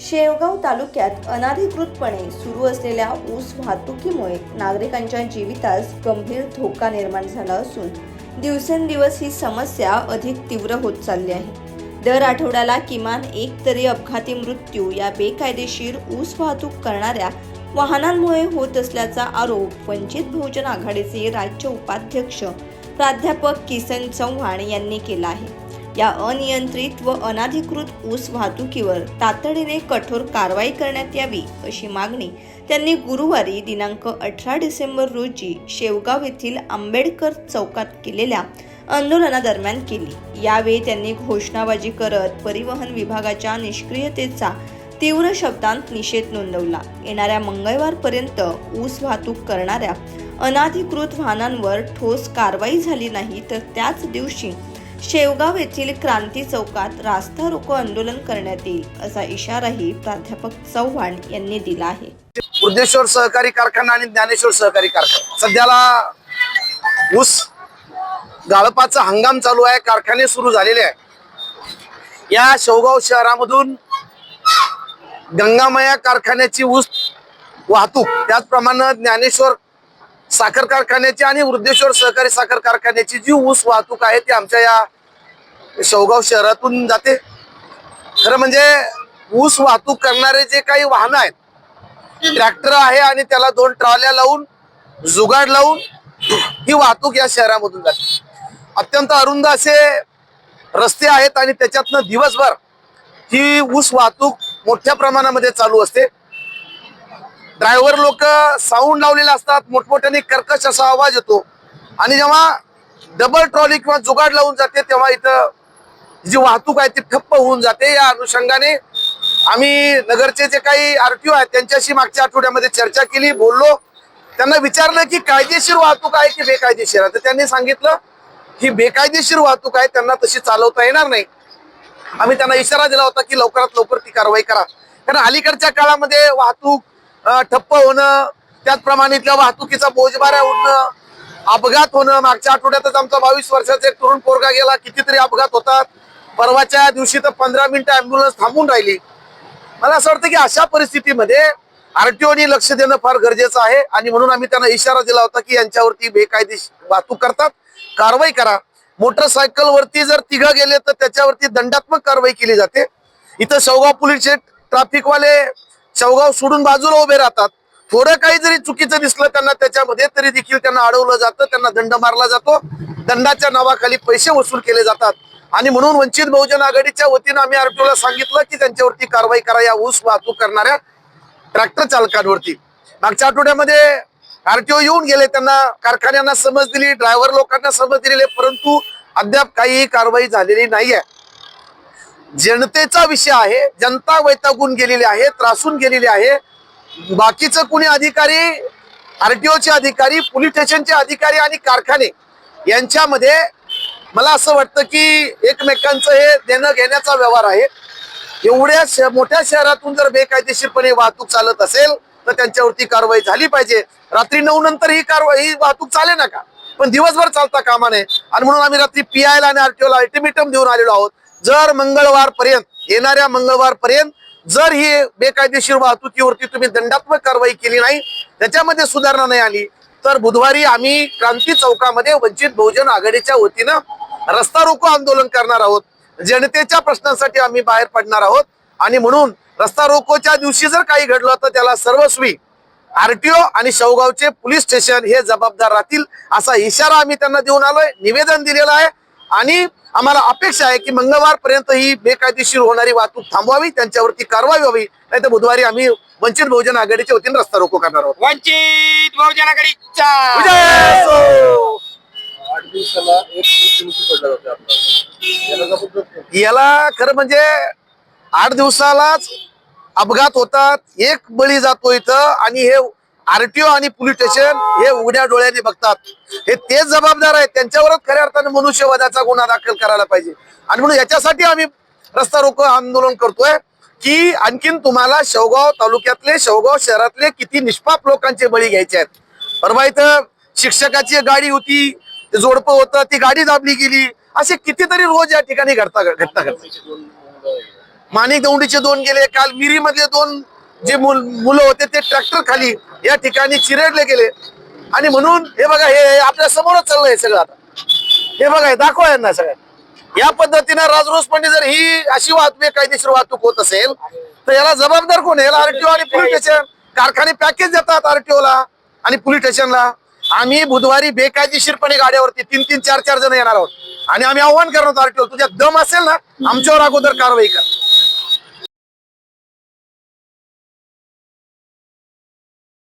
शेवगाव तालुक्यात अनाधिकृतपणे सुरू असलेल्या ऊस वाहतुकीमुळे नागरिकांच्या जीवितास गंभीर धोका निर्माण झाला असून दिवसेंदिवस ही समस्या अधिक तीव्र होत चालली आहे. दर आठवड्याला किमान एक तरी अपघाती मृत्यू या बेकायदेशीर ऊस वाहतूक करणाऱ्या वाहनांमुळे होत असल्याचा आरोप वंचित बहुजन आघाडीचे राज्य उपाध्यक्ष प्राध्यापक किसन चव्हाण यांनी केला आहे. या अनियंत्रित व अनाधिकृत ऊस वाहतुकीवर तातडीने कठोर कारवाई करण्यात यावी अशी मागणी त्यांनी गुरुवारी दिनांक अठरा डिसेंबर रोजी शेवगाव येथील आंबेडकर चौकात केलेल्या आंदोलनादरम्यान केली. यावेळी त्यांनी घोषणाबाजी करत परिवहन विभागाच्या निष्क्रियतेचा तीव्र शब्दांत निषेध नोंदवला. येणाऱ्या मंगळवारपर्यंत ऊस वाहतूक करणाऱ्या अनाधिकृत वाहनांवर ठोस कारवाई झाली नाही तर त्याच दिवशी शेवगाव येथील क्रांती चौकात रास्ता रोको आंदोलन करण्यात येईल असा इशाराही प्राध्यापक चव्हाण यांनी दिला आहे. वृद्धेश्वर सहकारी कारखाना आणि ज्ञानेश्वर सहकारी कारखाना. सध्याला ऊस गाळपाचा हंगाम चालू आहे कारखाने सुरू झालेले आहे या शेवगाव शहरामधून गंगामया कारखान्याची ऊस वाहतूक त्याचप्रमाणे ज्ञानेश्वर साखर कारखान्याची आणि वृद्धेश्वर सहकारी साखर कारखान्याची जी ऊस वाहतूक आहे ती आमच्या या शेवगाव शहरातून जाते. खरं म्हणजे ऊस वाहतूक करणारे जे काही वाहनं आहेत ट्रॅक्टर आहे आणि त्याला दोन ट्रॉल्या लावून जुगाड लावून ही वाहतूक या शहरामधून जाते. अत्यंत अरुंद असे रस्ते आहेत आणि त्याच्यातनं दिवसभर ही ऊस वाहतूक मोठ्या प्रमाणामध्ये चालू असते. ड्रायव्हर लोक साऊंड लावलेले असतात मोठमोठ्याने कर्कश असा आवाज येतो. आणि जेव्हा डबल ट्रॉली किंवा जुगाड लावून जाते तेव्हा इथं जी वाहतूक आहे ती ठप्प होऊन जाते. या अनुषंगाने आम्ही नगरचे जे काही आरटीओ आहेत त्यांच्याशी मागच्या आठवड्यामध्ये चर्चा केली बोललो. त्यांना विचारलं की कायदेशीर वाहतूक आहे की बेकायदेशीर आहे? तर त्यांनी सांगितलं ही बेकायदेशीर वाहतूक आहे त्यांना तशी चालवता येणार नाही. आम्ही त्यांना इशारा दिला होता की लवकरात लवकर ती कारवाई करा. कारण अलीकडच्या काळामध्ये वाहतूक ठप्प होणं त्याचप्रमाणे इथल्या वाहतुकीचा बोजबाऱ्या उठणं अपघात होणं. मागच्या आठवड्यातच आमचा बावीस वर्षाचा एक तरुण पोरगा गेला. कितीतरी अपघात होतात. परवाच्या दिवशी तर पंधरा मिनिटं अँब्युलन्स थांबून राहिली. मला असं वाटतं की अशा परिस्थितीमध्ये आरटीओनी लक्ष देणं फार गरजेचं आहे. आणि म्हणून आम्ही त्यांना इशारा दिला होता की यांच्यावरती बेकायदेशीर वाहतूक करतात. कारवाई करा. मोटरसायकल वरती जर तिघं गेले तर त्याच्यावरती दंडात्मक कारवाई केली जाते. इथं शेवगाव पोलीस ट्रॅफिकवाले शेवगाव सोडून बाजूला उभे राहतात. थोडं काही जरी चुकीचं दिसलं त्यांना त्याच्यामध्ये तरी देखील त्यांना अडवलं जातं त्यांना दंड मारला जातो. दंडाच्या नावाखाली पैसे वसूल केले जातात. आणि म्हणून वंचित बहुजन आघाडीच्या वतीनं आम्ही आरटीओला सांगितलं की त्यांच्यावरती कारवाई करा या ऊस वाहतूक करणाऱ्या ट्रॅक्टर चालकांवरती. मागच्या आठवड्यामध्ये आरटीओ येऊन गेले त्यांना कारखान्यांना समज दिली ड्रायव्हर लोकांना समज दिलेले परंतु अद्याप काहीही कारवाई झालेली नाहीये. जनतेचा विषय आहे जनता वैतागून गेलेली आहे त्रासून गेलेली आहे. बाकीचं कुणी अधिकारी आरटीओचे अधिकारी पोलीस स्टेशनचे अधिकारी आणि कारखाने यांच्यामध्ये मला असं वाटतं की एकमेकांचं हे देणं घेण्याचा व्यवहार आहे. एवढ्या श- मोठ्या शहरातून जर बेकायदेशीरपणे वाहतूक चालत असेल तर त्यांच्यावरती कारवाई झाली पाहिजे. रात्री नऊ नंतर ही कारवाई ही वाहतूक चाले नका पण दिवसभर चालता कामा नये. आणि म्हणून आम्ही रात्री पी आय ला आणि आरटीओला अल्टिमेटम देऊन आलेलो आहोत. जर मंगळवारपर्यंत येणाऱ्या मंगळवारपर्यंत जर ही बेकायदेशीर वाहतुकीवरती तुम्ही दंडात्मक कारवाई केली नाही त्याच्यामध्ये सुधारणा नाही आली तर बुधवारी आम्ही क्रांती चौकामध्ये वंचित बहुजन आघाडीच्या वतीनं रस्ता रोको आंदोलन करणार आहोत. जनतेच्या प्रश्नांसाठी आम्ही बाहेर पडणार आहोत. आणि म्हणून रस्ता रोकोच्या दिवशी जर काही घडलं तर त्याला सर्वस्वी आरटीओ आणि शेवगावचे पोलीस स्टेशन हे जबाबदार राहतील असा इशारा आम्ही त्यांना देऊन आलोय निवेदन दिलेलं आहे. आणि आम्हाला अपेक्षा आहे की मंगळवार पर्यंत ही बेकायदेशीर होणारी वाहतूक थांबवावी त्यांच्यावरती कारवाई व्हावी नाही तर बुधवारी आम्ही वंचित बहुजन आघाडीच्या वतीने रस्ता रोको करणार आहोत. वंचित बहुजन याला जबरदस्त याला खरं म्हणजे आठ दिवसालाच अपघात होतात एक बळी जातो इथं आणि हे आरटीओ आणि पोलीस स्टेशन हे उघड्या डोळ्याने बघतात. हे तेच जबाबदार आहेत. त्यांच्यावरच खऱ्या अर्थाने मनुष्यवधाचा गुन्हा दाखल करायला पाहिजे. आणि म्हणून याच्यासाठी आम्ही रस्ता रोको आंदोलन करतोय की आणखीन तुम्हाला शेवगाव तालुक्यातले शेवगाव शहरातले किती निष्पाप लोकांचे बळी घ्यायचे आहेत. परवा इथं शिक्षकाची एक गाडी होती ते जोडपं होतं ती गाडी दाबली गेली. असे कितीतरी रोज या ठिकाणी घडता घटना घडतात माणिक दौंडीचे दोन गेले काल मिरी मधले दोन जे मुल- मुलं होते ते ट्रॅक्टर खाली या ठिकाणी चिरडले गेले. आणि म्हणून हे बघा हे आपल्या समोरच चाललंय सगळं आता. हे बघा हे दाखवा यांना सगळ्या या पद्धतीनं राजरोसपणे जर ही अशी वाहतूक कायदेशीर वाहतूक होत असेल तर याला जबाबदार कोण आहे? याला आरटीओ आणि पोलीस स्टेशन कारखाने पॅकेज देतात आरटीओ ला आणि पोलीस स्टेशनला आम्ही बुधवारी बेकायदेशीरपणे गाड्यावरती तीन तीन चार चार जण येणार आहोत. आणि आम्ही आव्हान करणार आरटीओ तुझ्या दम असेल ना आमच्यावर अगोदर कारवाई कर.